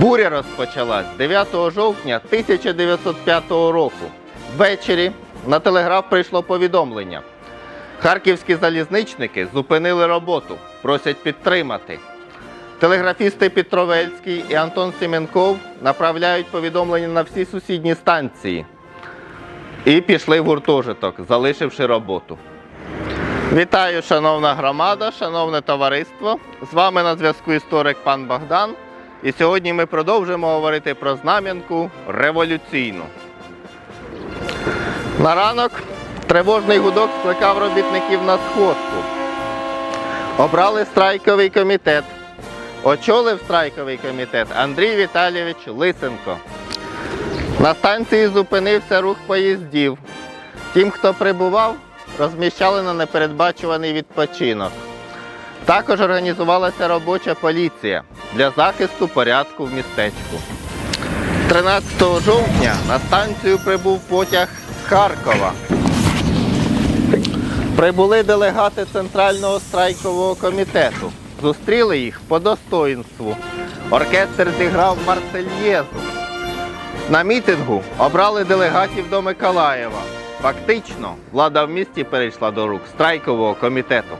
Буря розпочалась 9 жовтня 1905 року. Ввечері на телеграф прийшло повідомлення. Харківські залізничники зупинили роботу, просять підтримати. Телеграфісти Петровельський і Антон Семенков направляють повідомлення на всі сусідні станції і пішли в гуртожиток, залишивши роботу. Вітаю, шановна громада, шановне товариство. З вами на зв'язку історик пан Богдан. І сьогодні ми продовжимо говорити про знам'янку революційну. На ранок тривожний гудок скликав робітників на сходку. Обрали страйковий комітет. Очолив страйковий комітет Андрій Віталійович Лисенко. На станції зупинився рух поїздів. Тим, хто прибував, розміщали на непередбачуваний відпочинок. Також організувалася робоча поліція для захисту порядку в містечку. 13 жовтня на станцію прибув потяг з Харкова. Прибули делегати Центрального страйкового комітету. Зустріли їх по достоїнству. Оркестр зіграв Марсельєзу. На мітингу обрали делегатів до Миколаєва. Фактично, влада в місті перейшла до рук страйкового комітету.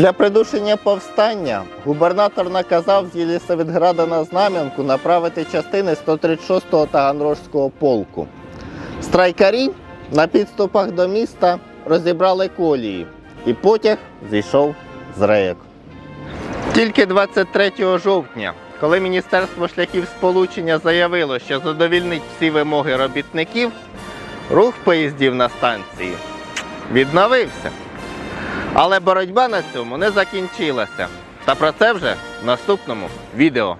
Для придушення повстання губернатор наказав з Єлісаветграда на Знам'янку направити частини 136-го Таганрожського полку. Страйкарі на підступах до міста розібрали колії, і потяг зійшов з рейок. Тільки 23 жовтня, коли Міністерство шляхів сполучення заявило, що задовільнить всі вимоги робітників, рух поїздів на станції відновився. Але боротьба на цьому не закінчилася. Та про це вже в наступному відео.